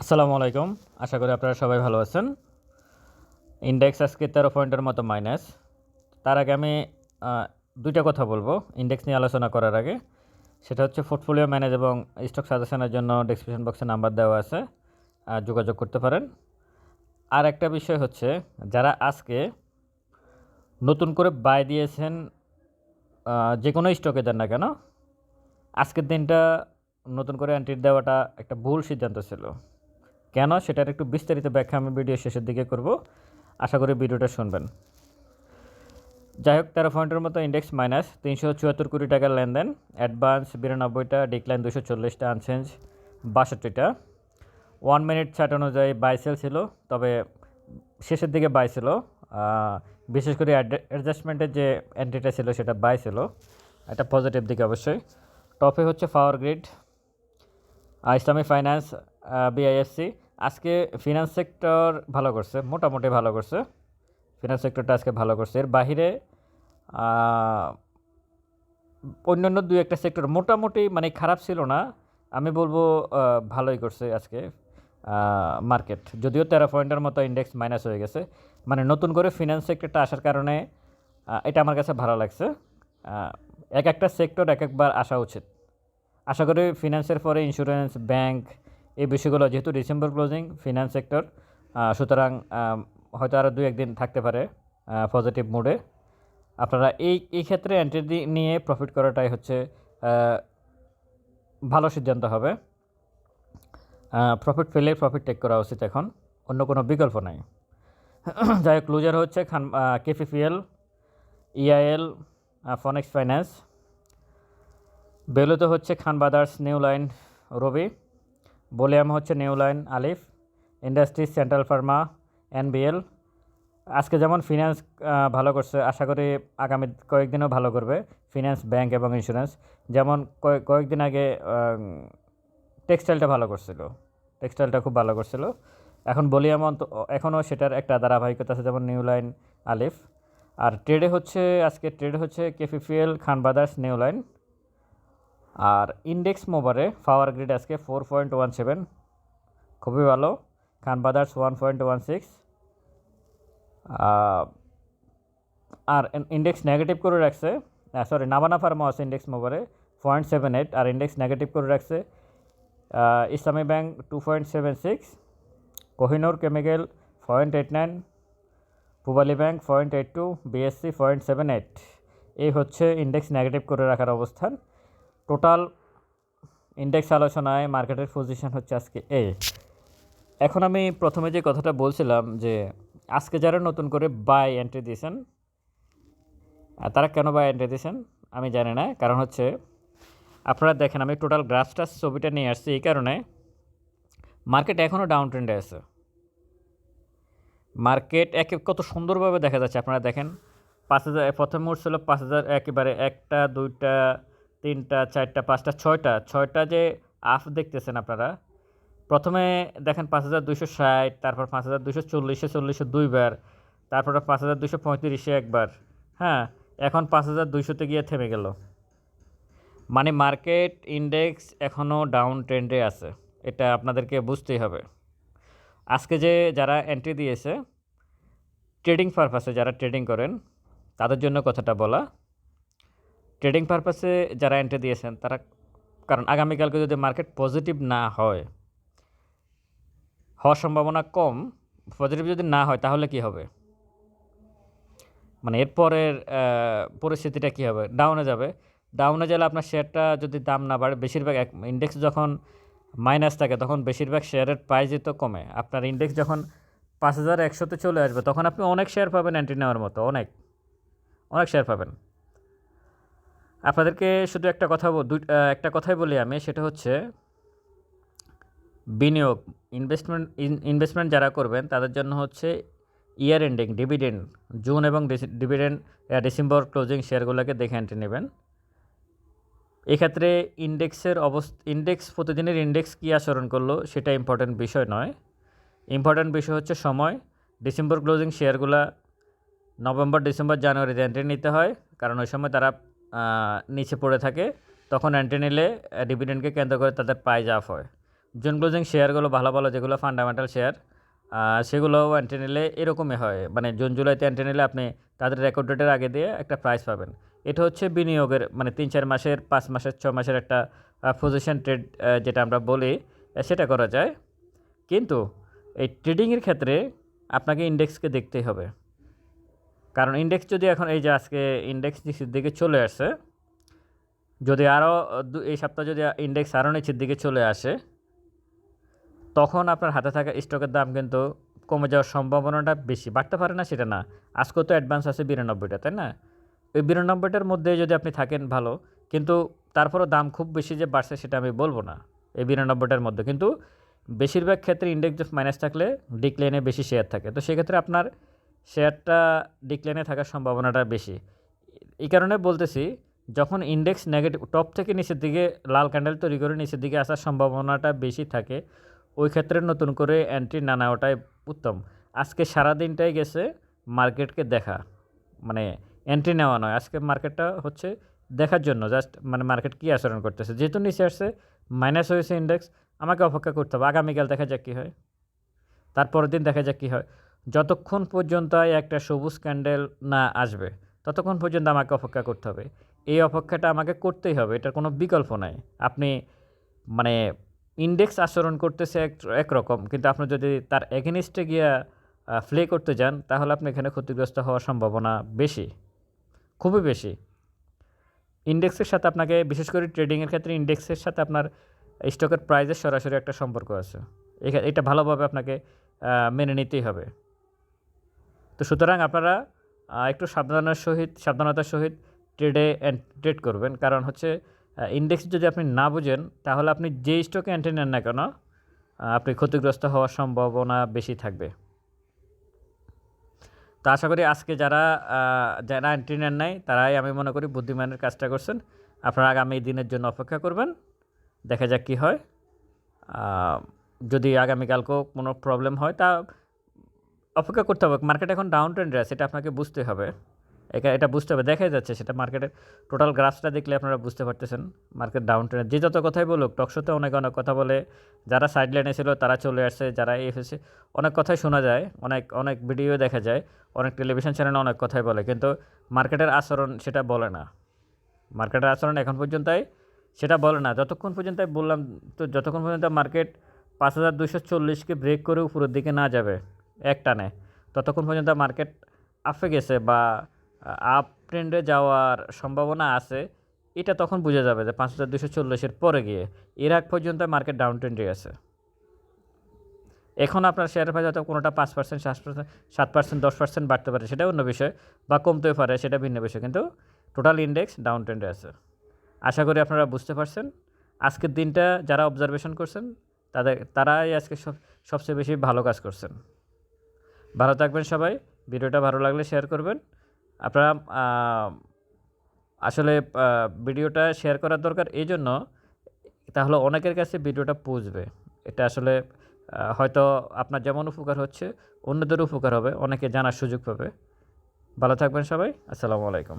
আসসালামু আলাইকুম। আশা করি আপনারা সবাই ভালো আছেন। ইন্ডেক্স আজকে তেরো পয়েন্টের মতো মাইনাস তার আগে আমি দুইটা কথা বলব ইন্ডেক্স নিয়ে আলোচনা করার আগে। সেটা হচ্ছে পোর্টফোলিও ম্যানেজ এবং স্টক সাজেশনের জন্য ডিসক্রিপশন বক্সে নাম্বার দেওয়া আছে যোগাযোগ করতে পারেন। আর একটা বিষয় হচ্ছে, যারা আজকে নতুন করে বাই দিয়েছেন যে কোনো স্টকে দেন না কেন, আজকের দিনটা নতুন করে এন্ট্রি দেওয়াটা একটা ভুল সিদ্ধান্ত ছিল। কেন সেটার একটু বিস্তারিত ব্যাখ্যা আমি ভিডিও শেষের দিকে করব। আশা করি ভিডিওটা শুনবেন। যাই হোক, তেরো পয়েন্টের মতো ইন্ডেক্স মাইনাস তিনশো চুয়াত্তর কোটি টাকার লেনদেন অ্যাডভান্স বিরানব্বইটা ডিক্লাইন দুশো চল্লিশটা আনচেঞ্জ বাষট্টিটা। ওয়ান মিনিট চার্ট অনুযায়ী বাইসেল ছিল, তবে শেষের দিকে বাই ছিল। বিশেষ করে অ্যাডজাস্টমেন্টের যে এন্ট্রিটা ছিল, সেটা বাই ছিল। এটা পজিটিভ দিকে অবশ্যই। টপে হচ্ছে power grid Islami finance BIFC আজকে ফিনান্স সেক্টর ভালো করছে, মোটামুটি ভালো করছে। ফিনান্স সেক্টরটা আজকে ভালো করছে। এর বাহিরে অন্যান্য দুই একটা সেক্টর মোটামুটি মানে খারাপ ছিল না। আমি বলব ভালোই করছে আজকে মার্কেট যদিও তেরো পয়েন্টের মতো ইন্ডেক্স মাইনাস হয়ে গেছে। মানে নতুন করে ফিনান্স সেক্টরটা আসার কারণে এটা আমার কাছে ভালো লাগছে। এক একটা সেক্টর এক একবার আসা উচিত। আশা করি ফিনান্সের পরে ইন্স্যুরেন্স ব্যাংক এই বিষয়গুলো যেহেতু ডিসেম্বর ক্লোজিং ফিনান্স সেক্টর সুতরাং হয়তো আরও দু একদিন থাকতে পারে পজিটিভ মুডে আপনারা এই এই ক্ষেত্রে এন্ট্রি নিয়ে প্রফিট করাটাই হচ্ছে ভালো সিদ্ধান্ত হবে। প্রফিট পেলে প্রফিট টেক করা উচিত এখন, অন্য কোনো বিকল্প নাই। যাই হোক লুজার হচ্ছে Khan KPPL EIL Phoenix finance বেলুতে হচ্ছে খান ব্রাদার্স নিউ লাইন রবি বলিয়াম হচ্ছে new line Alif industries central pharma NBL আজকে যেমন ফিনান্স ভালো করছে, আশা করি আগামী কয়েকদিনও ভালো করবে ফিনান্স ব্যাংক এবং ইন্স্যুরেন্স যেমন কয়েক কয়েকদিন আগে টেক্সটাইলটা ভালো করছিল টেক্সটাইলটা খুব ভালো করছিল। এখন বলিয়াম অন্ত এখনও সেটার একটা ধারাবাহিকতা আছে, যেমন নিউ লাইন আলিফ। আর ট্রেডে হচ্ছে, আজকে ট্রেডে হচ্ছে KPPL Khan brothers new line আর ইন্ডেক্স মোবারে পাওয়ার গ্রিড আজকে ফোর পয়েন্ট ওয়ান সেভেন খুবই ভালো। Khan brothers one point one six আর ইন্ডেক্স নেগেটিভ করে রাখছে সরি নাবানা ফার্মা আছে ইন্ডেক্স মোবারে পয়েন্ট সেভেন এইট আর ইন্ডেক্স নেগেটিভ করে রাখছে Islami bank two point seven six Kohinoor chemical point eight nine Pubali bank point eight two BSC point seven eight এই হচ্ছে index negative করে রাখার অবস্থান। টোটাল ইন্ডেক্স আলোচনায় মার্কেটের পজিশন হচ্ছে আজকে এ এখন আমি প্রথমে যে কথাটা বলছিলাম যে আজকে যারা নতুন করে বাই এন্ট্রি দিয়েছেন তারা কেন বাই এন্ট্রি দিয়েছেন, আমি জানি না। কারণ হচ্ছে, আপনারা দেখেন আমি টোটাল গ্রাফটাস ছবিটা নিয়ে আসছি এই কারণে মার্কেট এখনও ডাউন ট্রেন্ডে আছে। মার্কেট একে কত সুন্দরভাবে দেখা যাচ্ছে, আপনারা দেখেন, পাঁচ হাজার, প্রথম মুহূর্ত ছিল পাঁচ হাজার, একেবারে একটা, দুইটা তিনটা, চারটা, পাঁচটা, ছয়টা। ছয়টা যে আফ দেখতেছেন আপনারা, প্রথমে দেখেন পাঁচ হাজার দুশো ষাট, তারপর পাঁচ হাজার দুশো চল্লিশে চল্লিশে দুইবার, তারপর পাঁচ হাজার দুশো পঁয়ত্রিশে একবার হ্যাঁ? এখন পাঁচ হাজার দুইশোতে গিয়ে থেমে গেল। মানে মার্কেট ইন্ডেক্স এখনও ডাউন ট্রেন্ডে আছে, এটা আপনাদেরকে বুঝতেই হবে। আজকে যে যারা এন্ট্রি দিয়েছে, ট্রেডিং পারপাসে যারা ট্রেডিং করেন, তাদের জন্য কথাটা বলা ট্রেডিং পারপাসে যারা এন্ট্রি দিয়েছেন, তারা, কারণ আগামীকালকে যদি মার্কেট পজিটিভ না হয়, হওয়ার সম্ভাবনা কম পজিটিভ যদি না হয়, তাহলে কি হবে? মানে এরপরের পরিস্থিতিটা কী হবে? ডাউনে যাবে। ডাউনে গেলে আপনার শেয়ারটা যদি দাম না বাড়ে, বেশিরভাগ এক ইন্ডেক্স যখন মাইনাস থাকে, তখন বেশিরভাগ শেয়ারের প্রাইজই তো কমে। আপনার ইন্ডেক্স যখন পাঁচ হাজার একশোতে চলে আসবে, তখন আপনি অনেক শেয়ার পাবেন এন্ট্রি নেওয়ার মতো, অনেক। অনেক শেয়ার পাবেন। আপনাদেরকে শুধু একটা কথা একটা কথাই বলি আমি, সেটা হচ্ছে বিনিয়োগ ইনভেস্টমেন্ট ইনভেস্টমেন্ট যারা করবেন, তাদের জন্য হচ্ছে ইয়ার এন্ডিং ডিভিডেন্ড জুন এবং ডিভিডেন্ড ডিসেম্বর ক্লোজিং শেয়ারগুলোকে দেখে এন্ট্রি নেবেন। এক্ষেত্রে ইন্ডেক্সের অবস্থা ইন্ডেক্স প্রতিদিনের ইন্ডেক্স কী আচরণ করল, সেটা ইম্পর্ট্যান্ট বিষয় নয়। ইম্পর্ট্যান্ট বিষয় হচ্ছে সময়। ডিসেম্বর ক্লোজিং শেয়ারগুলো নভেম্বর, ডিসেম্বর, জানুয়ারিতে এন্ট্রি নিতে হয়, কারণ ওই সময় তারা নিচে পড়ে থাকে, তখন এন্ট্রি নিলে ডিভিডেন্ডকে কেন্দ্র করে তাদের প্রাইজ আপ হয়। জোন ক্লোজিং শেয়ারগুলো ভালো ভালো, যেগুলো ফান্ডামেন্টাল শেয়ার সেগুলো এন্ট্রি নিলে এরকমই হয়। মানে জুন জুলাইতে এন্ট্রি নিলে আপনি তাদের রেকর্ড ডেটের আগে দিয়ে একটা প্রাইস পাবেন। এটা হচ্ছে বিনিয়োগের মানে তিন চার মাসের, পাঁচ মাসের, ছ মাসের একটা পজিশন ট্রেড যেটা আমরা বলি সেটা করা যায়। কিন্তু এই ট্রেডিংয়ের ক্ষেত্রে আপনাকে ইন্ডেক্সকে দেখতেই হবে। কারণ ইন্ডেক্স যদি এখন এই যে আজকে ইন্ডেক্স নিচের দিকে চলে আসে যদি আরও এই সপ্তাহে যদি ইন্ডেক্স আরও নিচের দিকে চলে আসে, তখন আপনার হাতে থাকা স্টকের দাম কিন্তু কমে যাওয়ার সম্ভাবনাটা বেশি। বাড়তে পারে না সেটা না। আজকেও তো অ্যাডভান্স আছে বিরানব্বইটা, তাই না? ওই বিরানব্বইটার মধ্যে যদি আপনি থাকেন ভালো, কিন্তু তারপরও দাম খুব বেশি যে বাড়ছে সেটা আমি বলব না, এই বিরানব্বইটার মধ্যে। কিন্তু বেশিরভাগ ক্ষেত্রে ইন্ডেক্স মাইনাস থাকলে ডিক্লাইনে বেশি শেয়ার থাকে। তো সেক্ষেত্রে আপনার শেয়ারটা ডিক্লাইনে থাকার সম্ভাবনাটা বেশি। এই কারণে বলতেছি, যখন ইন্ডেক্স নেগেটিভ টপ থেকে নিচের দিকে লাল ক্যান্ডেল তৈরি করে নিচের দিকে আসার সম্ভাবনাটা বেশি থাকে, ওই ক্ষেত্রে নতুন করে এন্ট্রি না নেওয়াটাই উত্তম। আজকে সারা দিনটাই গেছে মার্কেটকে দেখা। মানে এন্ট্রি নেওয়া নয়, আজকে মার্কেটটা হচ্ছে দেখার জন্য জাস্ট মানে মার্কেট কী আচরণ করতেছে। যেহেতু নিচে আসছে মাইনাস হয়েছে ইন্ডেক্স আমাকে অপেক্ষা করতে হবে, আগামীকাল দেখা যাক কী হয়। তারপরের দিন দেখা যাক কী হয়। যতক্ষণ পর্যন্ত একটা সবুজ ক্যান্ডেল না আসবে, ততক্ষণ পর্যন্ত আমাকে অপেক্ষা করতে হবে। এই অপেক্ষাটা আমাকে করতেই হবে, এটার কোনো বিকল্প নাই। আপনি মানে ইন্ডেক্স আচরণ করতেছে এক, একরকম, কিন্তু আপনি যদি তার এগেনিস্টে গিয়া ফ্লে করতে যান, তাহলে আপনি এখানে ক্ষতিগ্রস্ত হওয়ার সম্ভাবনা বেশি, খুবই বেশি। ইন্ডেক্সের সাথে আপনাকে, বিশেষ করে ট্রেডিংয়ের ক্ষেত্রে ইন্ডেক্সের সাথে আপনার স্টকের প্রাইজের সরাসরি একটা সম্পর্ক আছে। এটা ভালোভাবে আপনাকে মেনে নিতেই হবে। তো সুতরাং আপনারা একটু সাবধানের সহিত, সাবধানতার সহিত ট্রেডে ট্রেড করবেন। কারণ হচ্ছে ইন্ডেক্স যদি আপনি না বুঝেন, তাহলে আপনি যে স্টকে এন্ট্রি নেন না কেন আপনি ক্ষতিগ্রস্ত হওয়ার সম্ভাবনা বেশি থাকবে। তো আশা করি আজকে যারা যারা এন্ট্রি নেন নাই, তারাই আমি মনে করি বুদ্ধিমানের কাজটা করছেন। আপনারা আগামী দিনের জন্য অপেক্ষা করবেন। দেখা যাক কী হয়। যদি আগামীকালকেও কোনো প্রবলেম হয়, তা অপেক্ষা করতে হবে। মার্কেট এখন ডাউন ট্রেন্ডে আছে, এটা আপনাকে বুঝতে হবে। এটা এটা বুঝতে হবে, দেখাই যাচ্ছে সেটা মার্কেটের টোটাল গ্রাফসটা দেখলে আপনারা বুঝতে পারতেছেন মার্কেট ডাউন ট্রেন্ড যে যত কথাই বলুক টকশোতে অনেক অনেক কথা বলে, যারা সাইড লাইনে ছিল, তারা চলে আসছে, যারা হয়েছে অনেক কথাই শোনা যায়, অনেক অনেক ভিডিও দেখা যায়, অনেক টেলিভিশন চ্যানেলে অনেক কথাই বলে, কিন্তু মার্কেটের আচরণ সেটা বলে না। মার্কেটের আচরণ এখন পর্যন্তই সেটা বলে না। যতক্ষণ পর্যন্ত বললাম, তো যতক্ষণ পর্যন্ত মার্কেট পাঁচ হাজার দুশো চল্লিশকে ব্রেক করে উপরের দিকে না যাবে এক টানে ততক্ষণ পর্যন্ত মার্কেট আপে গেছে বা আপ ট্রেন্ডে যাওয়ার সম্ভাবনা আছে, এটা তখন বোঝা যাবে যে পাঁচ হাজার দুশো চল্লিশের পরে গিয়ে এর আগ পর্যন্ত মার্কেট ডাউন ট্রেন্ডে আছে এখন আপনার শেয়ার প্রাইস হয়তো কোনোটা পাঁচ পার্সেন্ট সাত পার্সেন্ট সাত পার্সেন্ট দশ পার্সেন্ট বাড়তে পারে, সেটা অন্য বিষয় বা কমতেও পারে, সেটা ভিন্ন বিষয়, কিন্তু টোটাল ইন্ডেক্স ডাউন ট্রেন্ডে আছে। আশা করি আপনারা বুঝতে পারছেন। আজকের দিনটা যারা অবজারভেশন করছেন, তাদের, তারাই আজকে সব, সবচেয়ে বেশি ভালো কাজ করছেন। ভালো থাকবেন সবাই, ভিডিওটা ভালো লাগলে শেয়ার করবেন। আপনারা আসলে ভিডিওটা শেয়ার করার দরকার এই জন্য, তাহলে অনেকের কাছে ভিডিওটা পৌঁছবে এটা আসলে হয়তো আপনার যেমন উপকার হচ্ছে, অন্যদেরও উপকার হবে, অনেকে জানার সুযোগ পাবে। ভালো থাকবেন সবাই, আসসালামু আলাইকুম।